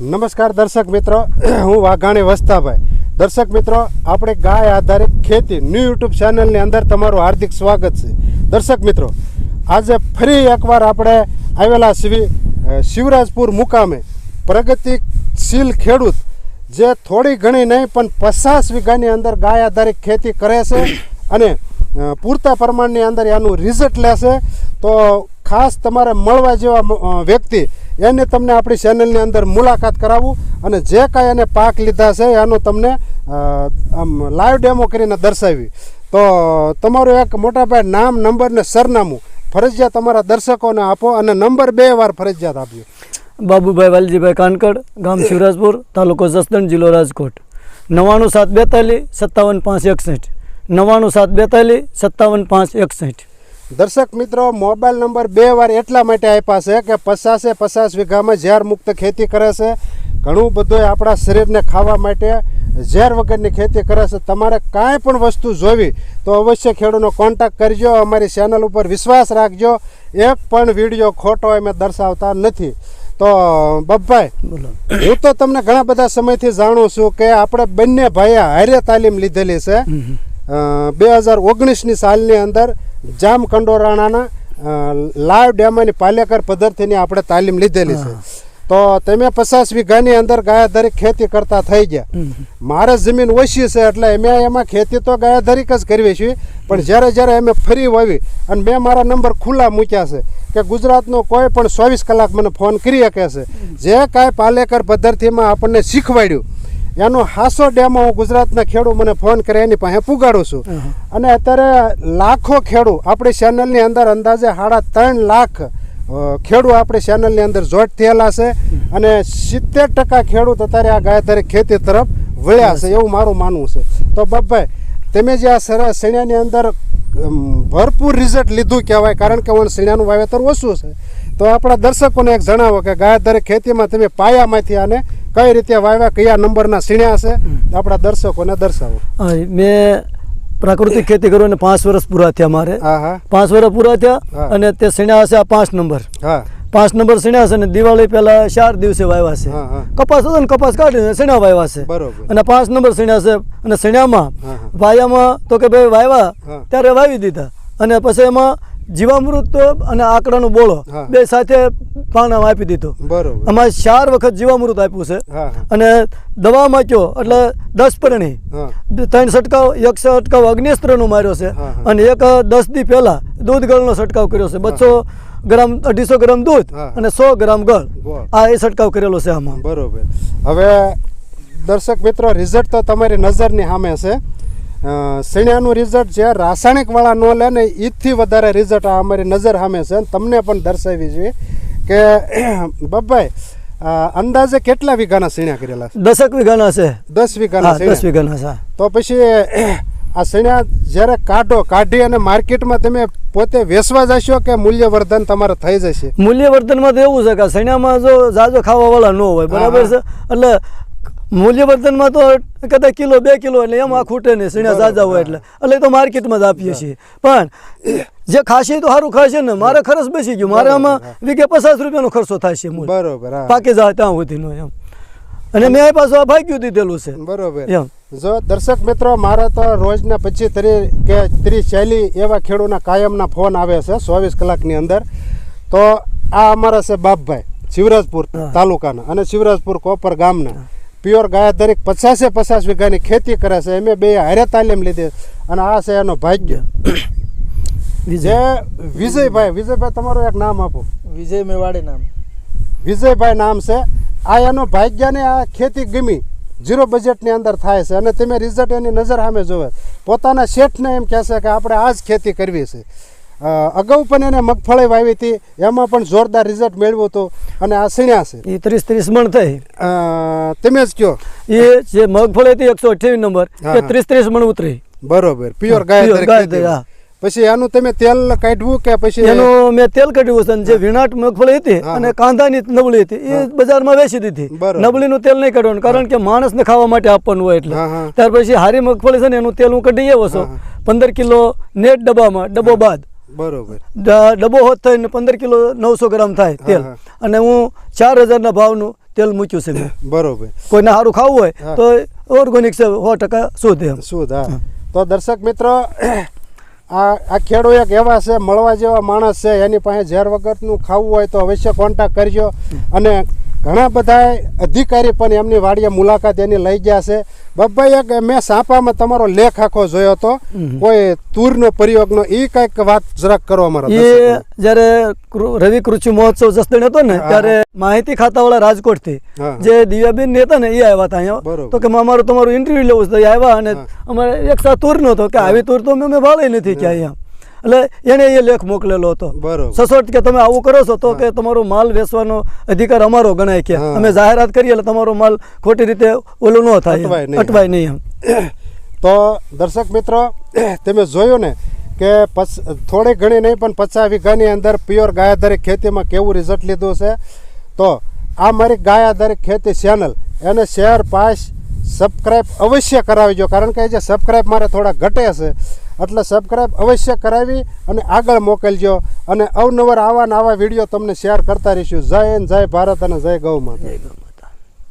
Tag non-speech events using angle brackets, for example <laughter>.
નમસ્કાર દર્શક મિત્રો <clears throat> હું વાઘાણી વસ્તાભાઈ. દર્શક મિત્રો આપણે ગાય આધારિત ખેતી ન્યૂ યુટ્યુબ ચેનલની અંદર તમારું હાર્દિક સ્વાગત છે. દર્શક મિત્રો આજે ફરી એકવાર આપણે આવેલા શિવી શિવરાજપુર મુકામે પ્રગતિશીલ ખેડૂત જે થોડી ઘણી નહીં પણ પચાસ વીઘાની અંદર ગાય આધારિત ખેતી કરે છે <clears throat> અને પૂરતા પ્રમાણની અંદર એનું રિઝલ્ટ લેશે. તો ખાસ તમારે મળવા જેવા વ્યક્તિ એને તમને આપણી ચેનલની અંદર મુલાકાત કરાવું અને જે કાંઈ એને પાક લીધા છે એનો તમને આમ લાઈવ ડેમો કરીને દર્શાવી. તો, તમારું એક મોટા ભાઈ નામ નંબર ને સરનામું ફરજિયાત તમારા દર્શકોને આપો અને નંબર બે વાર ફરજિયાત આપજો. બાબુભાઈ વાલજીભાઈ કાનકડ, ગામ શિવરાજપુર, તાલુકો જસદણ, જિલ્લો રાજકોટ. નવ્વાણું સાત બેતાલીસ, સત્તાવન પાંચ એકસઠ. નવ્વાણું સાત બેતાલીસ, સત્તાવન પાંચ એકસઠ. દર્શક મિત્રો મોબાઈલ નંબર બે વાર એટલા માટે આપ્યા છે કે પચાસે પચાસ વીઘામાં ઝેર મુક્ત ખેતી કરે છે. ઘણું બધું આપણા શરીરને ખાવા માટે ઝેર વગરની ખેતી કરે છે. તમારે કાંઈ પણ વસ્તુ જોવી તો અવશ્ય ખેડૂતનો કોન્ટેક્ટ કરજો. અમારી ચેનલ ઉપર વિશ્વાસ રાખજો. એક પણ વીડિયો ખોટો અમે દર્શાવતા નથી. તો બબ્બાઈ બોલો. હું તો તમને ઘણા બધા સમયથી જાણું છું કે આપણે બંને ભાઈએ હારે તાલીમ લીધેલી છે. બે હજાર ઓગણીસની સાલની અંદર જામ કંડોરાણાના અ, લાઈવ ડેમાની પાલેકર પદ્ધતિની આપણે તાલીમ લીધેલી છે. તો તમે પચાસ વીઘાની અંદર ગાયાધારી ખેતી કરતા થઈ ગયા. મારે જમીન ઓછી છે એટલે અમે એમાં ખેતી તો ગાયાધારીક જ કરવી છીએ પણ જ્યારે જ્યારે અમે ફરી વાવી અને મેં મારા નંબર ખુલ્લા મૂક્યા છે કે ગુજરાતનો કોઈ પણ ચોવીસ કલાક મને ફોન કરી શકે છે. જે કાંઈ પાલેકર પદ્ધતિમાં આપણને શીખવાડ્યું એનો હાસો ડેમો હું ગુજરાતના ખેડૂત મને ફોન કરે એની પાસે પુગાડું છું. અને અત્યારે લાખો ખેડૂ આપણી ચેનલની અંદર અંદાજે સાડા ત્રણ લાખ ખેડૂ ખેડૂત આપણી ચેનલની અંદર જોઈન્ટ થયેલા છે. અને સિત્તેર ટકા ખેડૂત અત્યારે આ ગાયતરે ખેતી તરફ વળ્યા છે એવું મારું માનવું છે. તો બાપભાઈ તમે જે આ સર શેણાની અંદર ભરપૂર રિઝલ્ટ લીધું કહેવાય કારણ કે વણ શેણાનું વાવેતર ઓછું છે. તો આપણા દર્શકોને એક જણાવો કે ગાયતરે ખેતીમાં તમે પાયામાંથી આને કઈ રીતે વાવ્યા કયા નંબરના સીણ્યા છે આપણા દર્શકોને દર્શાવો. મેં પ્રાકૃતિક ખેતી કરીને પાંચ વર્ષ પૂરા થયા મારે. પાંચ વર્ષ પૂરા થયા અને તે સીણ્યા હશે આ પાંચ નંબર. પાંચ નંબર સીણ્યા છે અને દિવાળી પહેલા ચાર દિવસે વાવ્યા છે. કપાસ હતો ને કપાસ કાઢીને સીણા વાવ્યા છે. અને પાંચ નંબર સીણ્યા છે અને સીણામાં. વાયામાં તો કે ભાઈ વાવ્યા ત્યારે વાવી દીધા. અને પછી એમાં જીવામૃત તો અને આંકડાનો બોળો બે સાથે પાણામાં આપી દીધું. બરોબર. અમારે ચાર વખત જીવામૃત આપ્યું છે. અને દવામાં કયો એટલે દસ પરણી. ત્રણ છટકાવ એક છંટકાવ અગ્નિસ્ત્રનો માર્યો છે. અને એક દસ દી પહેલા દૂધ ગળનો છંટકાવ કર્યો છે. બસો ગ્રામ અઢીસો ગ્રામ દૂધ અને સો ગ્રામ ગળ. આ એ છંટકાવ કરેલો છે આમાં. બરોબર. હવે દર્શક મિત્રો રિઝલ્ટ તો તમારી નજરની સામે છે. અ, શેણાનું રિઝલ્ટ જે રાસાયણિકવાળા ન લે ને ઈથી વધારે રિઝલ્ટ આ અમારી નજર સામે છે. અને તમને પણ દર્શાવી છે કે <clears throat> બબ્બાઈ અંદાજે કેટલા વીઘાના સીણ્યા કરેલા છે? દસક વીઘાના છે. દસ વીઘાના દસ વીઘાના છે તો પછી <clears throat> આ સીણ્યા જ્યારે કાઢો કાઢી અને માર્કેટમાં તમે પોતે વેચવા જશો કે મૂલ્યવર્ધન તમારે થઈ જશે? મૂલ્યવર્ધનમાં તો એવું છે કે સૈણામાં જો જાજો ખાવાવાળા ન હોય બરાબર છે? એટલે મૂલ્યવર્ધનમાં તો કદાચ કિલો બે કિલો એટલે એમાં ખૂટે નહીં સીણા જાજા હોય એટલે. એટલે તો માર્કેટમાં જ આપીએ છીએ. પણ જે ખાશે તો સારું ખાશે ને મારે ખર્ચ બેસી ગયું. મારે આમાં વીઘે પચાસ રૂપિયાનો ખર્ચો થાય છે બરોબર પાકી જાય ત્યાં સુધીનો એમ. અને મેં પાછું આ ભાગ્યું દીધેલું છે. બરોબર. એમ. જો દર્શક મિત્રો મારા તો રોજના પચીસ ત્રીસ કે ત્રીસ ચાલી એવા ખેડૂતના કાયમના ફોન આવે છે ચોવીસ કલાકની અંદર. તો આ અમારા છે બાપભાઈ શિવરાજપુર તાલુકાના અને શિવરાજપુર કોપર ગામના. પ્યોર ગાયધારી પચાસે પચાસ વીઘાની ખેતી કરે છે. એમે બે હારે તાલીમ લીધી અને આ છે એનો ભાગ્ય. જે વિજયભાઈ વિજયભાઈ તમારું એક નામ આપો. વિજય મેવાડી નામ. વિજયભાઈ નામ છે. આ એનો ભાગ્યને આ ખેતી ગમી. ઝીરો બજેટની અંદર થાય છે અને તમે રિઝલ્ટ એની નજર સામે જોવે પોતાના શેઠને એમ કહેશે કે આપણે આ જ ખેતી કરવી છે. અગાઉ પણ એને મગફળી વાવી હતી. એમાં પણ જોરદાર રિઝલ્ટ મેળવ્યું હતું અને આ સીણ્યા છે. એ ત્રીસ ત્રીસ મણ થઈ. તમે જ કહો એ જે મગફળી હતી એકસો અઠ્યાવીસ નંબર એ ત્રીસ ત્રીસ મણ ઉતરી. બરોબર. પ્યોર ગાય. પછી એનું તમે તેલ કાઢવું કે પછી એનું મેં તેલ કાઢ્યું છે જે વિનાટ મગફળી હતી અને. કાંદાની નબળી હતી એ બજારમાં વેચી દીધી. નબળીનું તેલ નહીં કાઢવાનું કારણ કે માણસને ખાવા માટે આપવાનું હોય એટલે. ત્યાર પછી હારી મગફળી છે ને એનું તેલ હું કાઢી આવ્યો છું. પંદર કિલો નેટ ડબ્બામાં ડબ્બો બાદ. બરોબર. ડબ્બો હોત થઈને પંદર કિલો નવસો ગ્રામ થાય તેલ. અને હું ચાર હજારના ભાવનું તેલ મૂક્યું છે મેં. બરોબર. કોઈને સારું ખાવું હોય. તો ઓર્ગોનિક છે સો ટકા શુદ્ધ એમ. શુદ્ધ હા. તો દર્શક મિત્રો <clears throat> આ આ ખેડૂ એક એવા છે મળવા જેવા માણસ છે એની પાસે ઝેર વગરનું ખાવું હોય તો અવશ્ય કોન્ટેક્ટ કરજો. અને ઘણા બધા અધિકારી પણ એમની વાડીએ મુલાકાત એની લઈ ગયા છે. બાબાઈ એક મેં સાપામાં તમારો લેખ આખો જોયો હતો. કોઈ તૂરનો પ્રયોગનો એ કંઈક વાત જરાક કરો અમારા એ. જ્યારે રવિ કૃષિ મહોત્સવ જસદણ હતો ને ત્યારે માહિતી ખાતાવાળા રાજકોટથી થી જે દિવ્યાબેન હતા ને એ આવ્યા હતા અહીંયા. તો કે અમારું તમારું ઇન્ટરવ્યુ લેવું છે આવ્યા અને અમારે એક સાથ તૂર નહોતો કે આવી તૂર તો મેં વાળી નથી ક્યાં અહીંયા એટલે એને એ લેખ મોકલેલો હતો. સસોટ કે તમે આવું કરો છો તો કે તમારો માલ વેચવાનો અધિકાર અમારો ગણાય કે. અમે જાહેરાત કરીએ એટલે તમારો માલ ખોટી રીતે ઓલું ન થાય અટવાય નહીં. એમ. <coughs> તો દર્શક મિત્રો <coughs> તમે જોયું ને કે થોડી ઘણી નહીં પણ પચાસ વીઘાની અંદર પ્યોર ગાય આધારિત ખેતીમાં કેવું રિઝલ્ટ લીધું છે? તો આ મારી ગાય આધારિત ખેતી ચેનલ એને શેર પાસ સબસ્ક્રાઈબ અવશ્ય કરાવજો. કારણ કે જે સબસ્ક્રાઈબ મારે થોડા ઘટે છે. એટલે સબસ્ક્રાઈબ અવશ્ય કરાવી અને આગળ મોકલજો. અને અવનવર આવા ને આવા વીડિયો તમને શેર કરતા રહીશું. જય હિન્દ, જય ભારત અને જય ગૌ માતા.